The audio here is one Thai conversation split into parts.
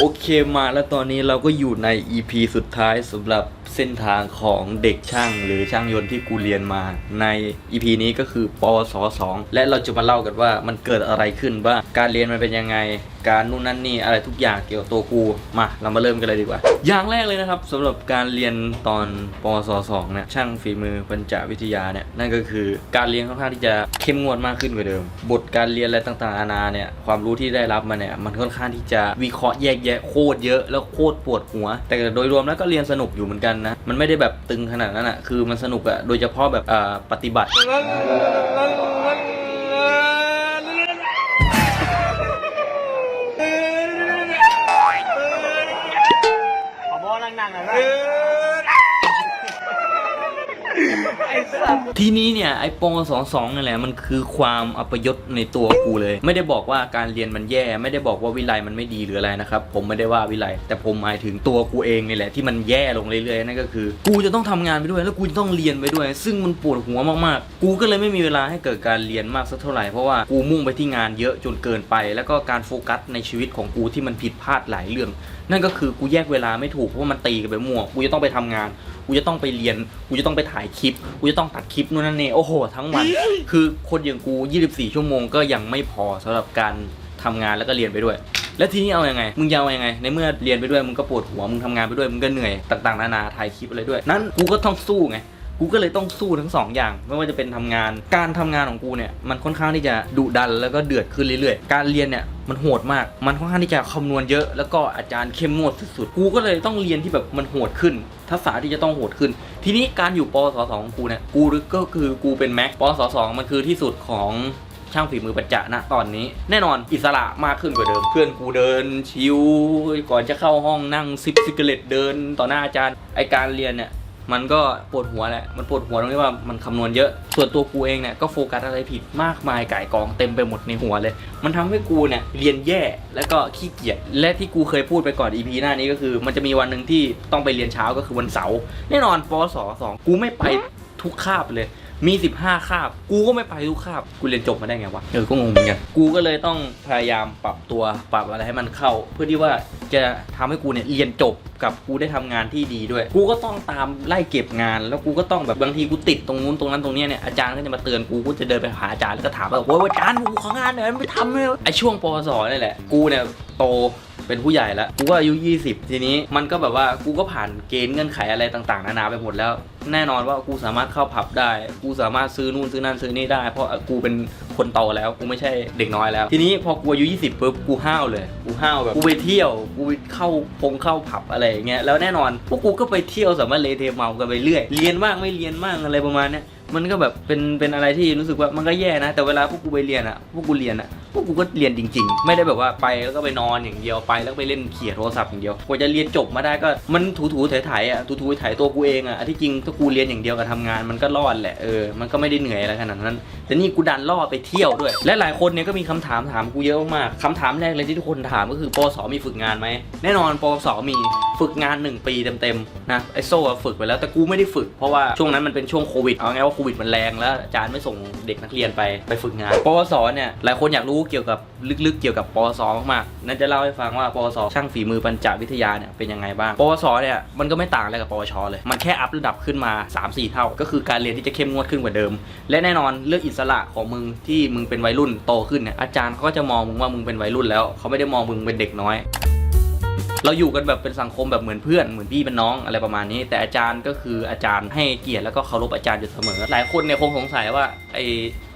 โอเคมาแล้วตอนนี้เราก็อยู่ใน EP สุดท้ายสำหรับ เส้นทางของเด็กช่างหรือช่างยนต์ที่กูเรียนมา ใน EP นี้ก็คือปวส2และเราจะมาเล่ากันว่ามันเกิดอะไรขึ้นบ้างการเรียนมันเป็นยังไง การนู่นนั่นนี่อะไรทุกอย่างเกี่ยวกับตัวกูมาเรามาเริ่มกันเลยดีกว่า อย่างแรกเลยนะครับสำหรับการเรียนตอนปวส2เนี่ยช่างฝีมือปัญจวิทยาเนี่ยนั่นก็คือการเรียนค่อนข้างที่จะเข้มงวดมากขึ้นกว่าเดิม บทการเรียนอะไรต่างๆนานาเนี่ยความรู้ที่ได้รับมาเนี่ยมันค่อนข้างที่จะวิเคราะห์แยกแยะโคตรเยอะแล้วโคตรปวดหัว แต่โดยรวมแล้วก็เรียนสนุกอยู่เหมือนกันนะ มันไม่ได้แบบตึงขนาดนั้นอะคือมันสนุกอะโดยเฉพาะแบบอ่าปฏิบัติ ขออนั่งๆหน่อยนะไอ้สัส ทีนี้เนี่ยไอ้ปสองสองนี่แหละมันคือความอัปยศในตัวกูเลย ไม่ได้บอกว่าการเรียนมันแย่ ไม่ได้บอกว่าวิไลมันไม่ดีหรืออะไรนะครับผมไม่ได้ว่าวิไลแต่ผมหมายถึงตัวกูเองนี่แหละที่มันแย่ลงเรื่อยๆนั่นก็คือ กูจะต้องทำงานไปด้วยแล้วกูจะต้องเรียนไปด้วย ซึ่งมันปวดหัวมากๆ กูก็เลยไม่มีเวลาให้เกิดการเรียนมากสักเท่าไหร่เพราะว่ากูมุ่งไปที่งานเยอะจนเกินไป แล้วก็การโฟกัสในชีวิตของกูที่มันผิดพลาดหลายเรื่อง นั่นก็คือกูแยกเวลาไม่ถูกเพราะว่ามันตีกันไปมั่วกูจะต้องไปทำงาน กูจะต้องไปเรียน กูจะต้องไปถ่ายคลิป กูจะต้องตัดคลิปนู่นนั่นนี่โอ้โห ทั้งวัน คือคนอย่างกู 24 ชั่วโมงก็ยังไม่พอสำหรับการทำงานแล้วก็เรียนไปด้วย แล้วทีนี้เอาอยัางไง มึงจะเอายังไง ในเมื่อเรียนไปด้วย มึงก็ปวดหัว มึงทำงานไปด้วย มึงก็เหนื่อย ต่างๆ นานา ถ่ายคลิปอะไรด้วย นั้นกูก็ต้องสู้ไง กูก็เลยต้องสู้ทั้งสองอย่าง ไม่ว่าจะเป็นทำงาน การทำงานของกูเนี่ยมันค่อนข้างที่จะดุดันแล้วก็เดือดขึ้นเรื่อยๆ การเรียนเนี่ยมันโหดมาก มันค่อนข้างที่จะคำนวณเยอะ แล้วก็อาจารย์เข้มงวดสุดๆ กูก็เลยต้องเรียนที่แบบมันโหดขึ้น ทักษะที่จะต้องโหดขึ้น ทีนี้การอยู่ปสสองของกูเนี่ย กูก็คือกูเป็นแม็กปสสองมันคือที่สุดของช่างฝีมือปัจจะนะตอนนี้ แน่นอนอิสระมากขึ้นกว่าเดิม เพื่อนกูเดิน ชิวก่อนจะเข้าห้องนั่งซิปซิกเลตเดิน ต่อหน้าอาจารย์ไอการเรียนเนี่ย มันก็ปวดหัวแหละ มันปวดหัวตรงที่ว่ามันคำนวณเยอะ ส่วนตัวกูเองเนี่ยก็โฟกัสอะไรผิดมากมายก่ายกองเต็มไปหมดในหัวเลย มันทำให้กูเนี่ยเรียนแย่แล้วก็ขี้เกียจ และที่กูเคยพูดไปก่อน EP หน้านี้ก็คือ มันจะมีวันหนึ่งที่ต้องไปเรียนเช้าก็คือวันเสาร์ แน่นอนปศสองกูไม่ไปทุกคาบเลย มี 15 คาบ กูก็ไม่ไปทุกคาบ กูเรียนจบมาได้ไงวะ เออ ก็งงเหมือนกัน กูก็เลยต้องพยายามปรับตัว ปรับอะไรให้มันเข้า เพื่อที่ว่าจะทำให้กูเนี่ยเรียนจบกับกูได้ทำงานที่ดีด้วย กูก็ต้องตามไล่เก็บงาน แล้วกูก็ต้องแบบบางทีกูติดตรงนู้นตรงนั้นตรงเนี้ยเนี่ย อาจารย์ก็จะมาเตือนกู กูจะเดินไปหาอาจารย์แล้วก็ถามว่าโอ้ยอาจารย์กูของานเนี่ยไม่ทำเลย ไอช่วงปวสนี่แหละ กูเนี่ยโตเป็นผู้ใหญ่แล้ว กูก็อายุ 20 ทีนี้มันก็แบบว่ากูก็ผ่านเกณฑ์เงื่อนไขอะไรต่าง ๆ นานาไปหมดแล้ว แน่นอนว่ากูสามารถเข้าผับได้ กูสามารถซื้อนู่นซื้อนั่นซื้อนี่ได้ เพราะกูเป็นคนโตแล้ว กูไม่ใช่เด็กน้อยแล้ว ทีนี้พอกูอายุ20ปุ๊บกูห้าวเลย กูห้าวแบบกูไปเที่ยว กูไปเข้าพงเข้าผับอะไรอย่างเงี้ย แล้วแน่นอนพวกกูก็ไปเที่ยวสามารถเลเทเมากันไปเรื่อย เรียนบ้างไม่เรียนบ้างอะไรประมาณเนี้ยมันก็แบบเป็นเป็นอะไรที่รู้สึกว่ามันก็แย่นะ แต่เวลาพวกกูไปเรียนอะพวกกูเรียนอะพวกกูก็เรียนจริง ๆ ไม่ได้แบบว่าไปแล้วก็ไปนอนอย่างเดียวไปแล้วไปเล่นเขี่ยโทรศัพท์อย่างเดียวกว่าจะเรียนจบมาได้ก็มันถูถูๆไถๆอะถูถูๆไถๆตัวกูเองอะที่จริงถ้ากูเรียนอย่างเดียวกับทำงานมันก็รอดแหละเออมันก็ไม่ได้เหนื่อยอะไรขนาดนั้นแต่นี่กูดันล่อไปเที่ยวด้วย และหลายคนเนี่ยก็มีคำถามถามกูเยอะมากคำถามแรกเลยที่ทุกคนถามก็คือปวสมีฝึกงานไหมแน่นอนปวสมีฝึกงาน 1 ปีเต็มๆนะไอโซ่ฝึกไปแล้วแต่กูไม่ได้ฝึกเพราะว่าช่วงนั้นมันเป็นช่วงโควิดเอาไงว่าโควิดมันแรงแล้วอาจารย์ไม่ส่งเด็กนักเรียนไปไปฝึกงานปวสเนี่ยหลายคนอยากรู้เกี่ยวกับลึกๆ เกี่ยวกับปวสมากๆนั่นจะเล่าให้ฟังว่าปวสช่างฝีมือปัญจวิทยาเนี่ยเป็นยังไงบ้างปสเนี่ยมันก็ไม่ต่างอะไรกับปวชเลยมันแค่อัพระดับขึ้นมาา 3 4 เท่า ก็คือการเรียนที่จะเข้มงวดขึ้นกว่าเดิม และแน่นอนเรื่องอิสระของมึงที่มึงเป็นวัยรุ่นโตขึ้นเนี่ยอาจารย์เขาก็จะมองมึงว่ามึงเป็นวัยรุ่นแล้วเขาไม่ได้มองมึงเป็นเด็กน้อย เราอยู่กันแบบเป็นสังคมแบบเหมือนเพื่อนเหมือนพี่เป็นน้องอะไรประมาณนี้ แต่อาจารย์ก็คืออาจารย์ให้เกียรติแล้วก็เคารพอาจารย์อยู่เสมอ หลายคนเนี่ยคงสงสัยว่าไอ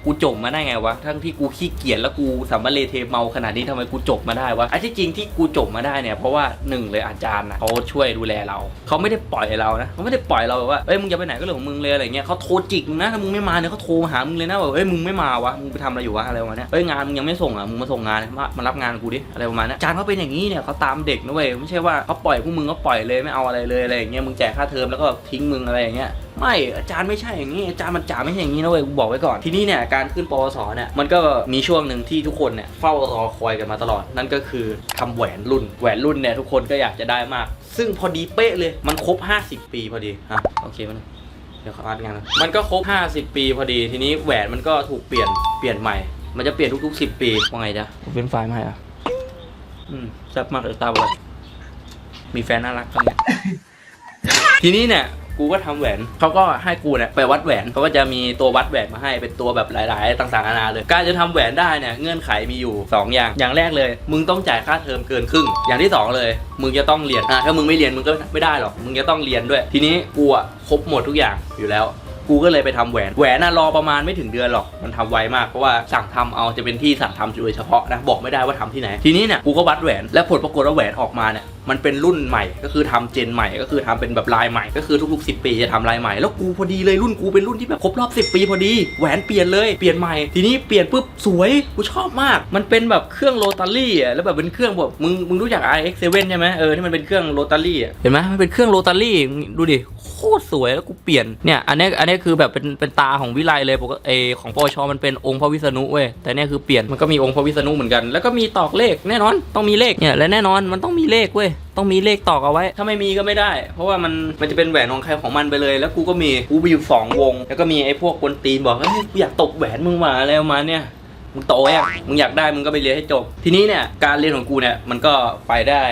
กูจบมาได้ไงวะ ทั้งที่กูขี้เกียจแล้วกูสามารเลเทเมาขนาดนี้ทำไมกูจบมาได้วะไอ้ที่จริงที่กูจบมาได้เนี่ยเพราะว่าหนึ่งเลยอาจารย์นะเขาช่วยดูแลเรา เขาไม่ได้ปล่อยเรานะเขาไม่ได้ปล่อยเราแบบว่าเอ้ยมึงจะไปไหนก็เรื่องของมึงเลยอะไรเงี้ยเขาโทรจิกมึงนะถ้ามึงไม่มาเนี่ยเขาโทรมาหามึงเลยนะแบบเอ้ยมึงไม่มาวะมึงไปทำอะไรอยู่วะอะไรประมาณเนี้ยเอ้ยงานมึงยังไม่ส่งอะมึงมาส่งงานมามารับงานกูดิอะไรประมาณนี้อาจารย์เขาเป็นอย่างนี้เนี่ยเขาตามเด็กนะเว้ยไม่ใช่ว่าเขาปล่อยพวกมึงก็ปล่อยเลยไม่เอาอะไรเลยอะไรอย่างเงี้ยมึงแจกค่าเทอมแล้วก็ทิ้งมึงอะไรอย่างเงี้ย ไม่อาจารย์ไม่ใช่อย่างนี้อาจารย์มันจ๋าไม่ใช่อย่างนี้นะเว้ยกูบอกไว้ก่อนทีนี้เนี่ยการขึ้นปวสเนี่ยมันก็มีช่วงหนึ่งที่ทุกคนเนี่ยเฝ้ารอคอยกันมาตลอด นั่นก็คือทำแหวนรุ่นแหวนรุ่นเนี่ยทุกคนก็อยากจะได้มาก ซึ่งพอดีเป๊ะเลยมันครบ 50 ปีพอดีฮะโอเคมันงเดี๋ยวขออัดงานนะมันก็ครบ 50 ปีพอดี ทีนี้แหวนมันก็ถูกเปลี่ยนเปลี่ยนใหม่ มันจะเปลี่ยนทุกๆ 10 ปีว่าไงจ๊ะเป็นไฟล์มาให้อะอืมแซ่บมากเลยตามเลยมีแฟนน่ารักเขาเนี่ยทีนี้เนี่ย กูก็ทำแหวนเขาก็ให้กูเนี่ยไปวัดแหวนเขาก็จะมีตัววัดแหวนมาให้เป็นตัวแบบหลาย ๆ ต่างๆนานาเลยการจะทำแหวนได้เนี่ยเงื่อนไขมีอยู่ 2 อย่างอย่างแรกเลย มึงต้องจ่ายค่าเทอมเกินครึ่ง อย่างที่ 2 เลย มึงจะต้องเรียนอะถ้ามึงไม่เรียนมึงก็ไม่ได้หรอกมึงจะต้องเรียนด้วย ทีนี้กูอะครบหมดทุกอย่างอยู่แล้ว กูก็เลยไปทำแหวนแหวนน่ะรอประมาณไม่ถึงเดือนหรอกมันทำไวมากเพราะว่าสั่งทำเอาจะเป็นที่สั่งทำโดยเฉพาะนะบอกไม่ได้ว่าทำที่ไหน ทีนี้เนี่ยกูก็วัดแหวนและผลปรากฏว่าแหวนออกมาเนี่ยมันเป็นรุ่นใหม่ก็คือทำเจนใหม่ก็คือทำเป็นแบบลายใหม่ก็คือทุกๆ 10 ปีจะทำลายใหม่แล้วกูพอดีเลยรุ่นกูเป็นรุ่นที่แบบครบรอบ 10 ปีพอดีแหวนเปลี่ยนเลยเปลี่ยนใหม่ทีนี้เปลี่ยนปุ๊บสวยกูชอบมาก มันเป็นแบบเครื่องโรตารี่อะแล้วแบบเป็นเครื่องแบบมึงมึงรู้จัก RX7 ใช่ไหมเออที่มันเป็นเครื่องโรตารี่อะเห็นไหมมันเป็นเครื่องโรตารี่ดูดิโค คตรสวยแล้วกูเปลี่ยนเนี่ยอันนี้อันนี้คือแบบเป็นเป็นตาของวิไลเลยปกติเอของปวชมันเป็นองค์พระวิษณุเว้ยแต่เนี่ยคือเปลี่ยนมันก็มีองค์พระวิษณุเหมือนกันแล้วก็มีตอกเลขแน่นอนต้องมีเลขเนี่ยและแน่นอนมันต้องมีเลขเว้ยต้องมีเลขตอกเอาไว้ ถ้าไม่มีก็ไม่ได้ เพราะว่ามันมันจะเป็นแหวนของใครของมันไปเลย แล้วกูก็มีกูมีอยู่สองวง แล้วก็มีไอ้พวกกวนตีนบอกเฮ้ยกูอยากตบแหวนมึงมาอะไรมาเนี่ย มึงโตยังมึงอยากได้มึงก็ไปเรียนให้จบ ทีนี้เนี่ยการเรียนของกูเนี่ยมันก็ไปได้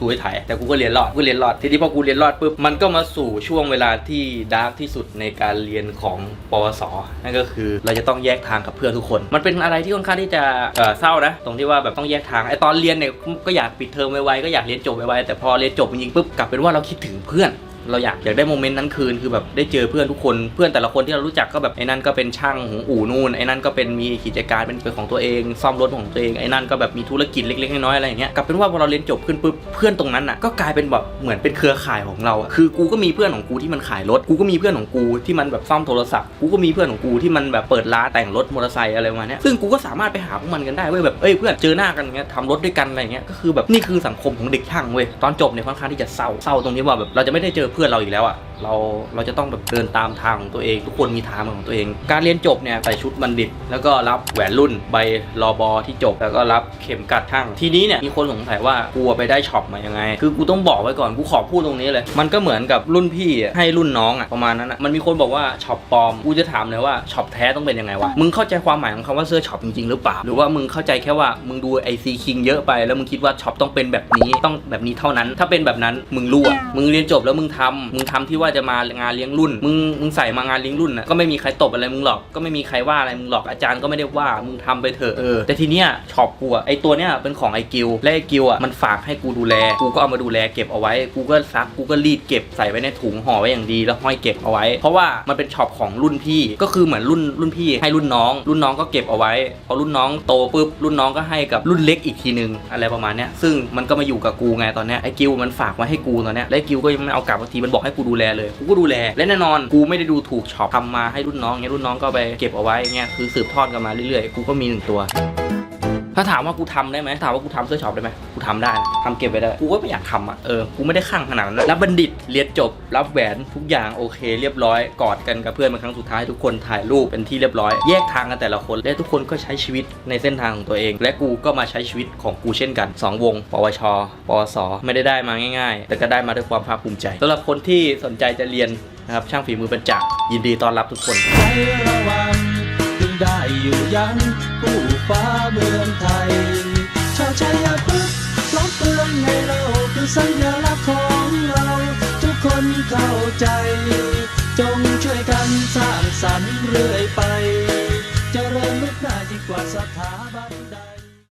ถูๆไถ่ายแต่กูก็เรียนรอดกูเรียนรอดทีนี้พอกูเรียนรอดปุ๊บมันก็มาสู่ช่วงเวลาที่ดาร์กที่สุดในการเรียนของปวส นั่นก็คือเราจะต้องแยกทางกับเพื่อนทุกคน มันเป็นอะไรที่ค่อนข้างที่จะเอ่อเศร้านะ ตรงที่ว่าแบบต้องแยกทางไอตอนเรียนเนี่ยก็อยากปิดเทอมไวๆก็อยากเรียนจบไวๆแต่พอเรียนจบจริงๆปุ๊บกลับเป็นว่าเราคิดถึงเพื่อน เราอยากอยากได้โมเมนต์นั้นคืนคือแบบได้เจอเพื่อนทุกคนเพื่อนแต่ละคนที่เรารู้จักก็แบบไอ้นั่นก็เป็นช่างของอู่นู่นไอ้นั่นก็เป็นมีกิจการเป็นเป็นของตัวเองซ่อมรถของตัวเองไอ้นั่นก็แบบมีธุรกิจเล็กๆน้อยๆอะไรอย่างเงี้ยกลับเป็นว่าพอเราเรียนจบขึ้นปุ๊บเพื่อนตรงนั้นอะก็กลายเป็นแบบเหมือนเป็นเครือข่ายของเราอะคือกูก็มีเพื่อนของกูที่มันขายรถกูก็มีเพื่อนของกูที่มันแบบซ่อมโทรศัพท์กูก็มีเพื่อนของกูที่มันแบบเปิดร้านแต่งรถมอเตอร์ไซค์อะไรประมาณเนี้ยซึ่งกูก็สามารถไปหาพวกมันกันได้เว้ยแบบเอ้ยเพื่อนเจอหน้ากันเงี้ยทำรถด้วยกันอะไรเงี้ยก็คือแบบนี่คือสังคมของเด็กช่างเว้ยตอนจบเนี่ยค่อนข้างที่จะเศร้าเศร้าตรงที่ว่าแบบเราจะไม่ได้เจอเพื่อนเราอีกแล้วอะเราเราจะต้องแบบเดินตามทางของตัวเอง ทุกคนมีทางของตัวเอง การเรียนจบเนี่ยใส่ชุดบัณฑิต แล้วก็รับแหวนรุ่นใบรอบอที่จบ แล้วก็รับเข็มกัดช่างทีนี้เนี่ยมีคนสงสัยว่ากูไปได้ช็อปมายังไง คือกูต้องบอกไว้ก่อนกูขอพูดตรงนี้เลย มันก็เหมือนกับรุ่นพี่ให้รุ่นน้องอะประมาณนั้นอะมันมีคนบอกว่าช็อปปลอมกูจะถามเลยว่าช็อปแท้ต้องเป็นยังไงวะมึงเข้าใจความหมายของคำว่าเสื้อช็อปจริงๆหรือเปล่าหรือว่ามึงเข้าใจแค่ว่ามึงดูไอซีคิงเยอะไปแล้วมึงคิดว่าช็อปต้องเป็นแบบนี้ต้องแบบนี้เท่านั้น ถ้าเป็นแบบนั้นมึงรั่วมึงเรียนจบแล้วมึงทำมึงทำที่ว่าจะมางานเลี้ยงรุ่น มึงมึงใส่มางานเลี้ยงรุ่นอะก็ไม่มีใครตบอะไรมึงหรอก ก็ไม่มีใครว่าอะไรมึงหรอกอาจารย์ก็ไม่ได้ว่ามึงทำไปเถอะเออแต่ทีเนี้ยช็อปกูอะไอตัวเนี้ยเป็นของไอกิวและไอกิวอะมันฝากให้กูดูแล กูก็เอามาดูแลเก็บเอาไว้กูก็ซักกูก็รีดเก็บใส่ไว้ในถุงห่อไว้อย่างดีแล้วห้อยเก็บเอาไว้ เพราะว่ามันเป็นช็อปของรุ่นพี่ก็คือเหมือนรุ่นรุ่นพี่ให้รุ่นน้อง รุ่นน้องก็เก็บเอาไว้พอรุ่นน้องโตปุ๊บรุ่นน้องก็ให้กับรุ่นเล็กอีกทีนึงอะไรประมาณเนี้ยซึ่งมันก็มาอยู่กับกูไงตอนเนี้ยไอ้กิวมันฝากไว้ให้กูตอนเนี้ยและไอ้กิวก็ยังไม่เอากลับบางทีมันบอกให้กูดูแลเลย กูก็ดูแล และแน่นอนกูไม่ได้ดูถูกช็อปทำมาให้รุ่นน้องเงี้ยรุ่นน้องก็ไปเก็บเอาไว้เงี้ยคือสืบทอดกันมาเรื่อยๆ กูก็มีหนึ่งตัว ถ้าถามว่ากูทำได้ไหมถามว่ากูทำเสื้อช็อปได้ไหมกูทำได้นะทำเก็บไว้ได้กูก็ไม่อยากทำอะเออกูไม่ได้ข้างขนาดนั้นนะรับบัณฑิตเรียนจบ รับแหวนทุกอย่างโอเค เรียบร้อยกอดกันกับเพื่อนเป็นครั้งสุดท้ายทุกคนถ่ายรูปเป็นที่เรียบร้อยแยกทางกันแต่ละคนและทุกคนก็ใช้ชีวิตในเส้นทางของตัวเอง และกูก็มาใช้ชีวิตของกูเช่นกัน 2 วง ปวช ปวส ไม่ได้ได้มาง่าย ๆ แต่ก็ได้มาด้วยความภาคภูมิใจสำหรับคนที่สนใจจะเรียนนะครับช่างฝีมือเป็นจักรยินดีต้อนรับทุกคนใจระวังจึง ได้อยู่ยั้งผู้ฟ้าเมืองไทย ชาวชัยพึกพร้อมเตือนให้เราคือสัญลักษณ์ของเรา ทุกคนเข้าใจ จงช่วยกันสร้างสรรค์เรื่อยไป เจริญลุกหน้ายิ่งกว่าสถาบัน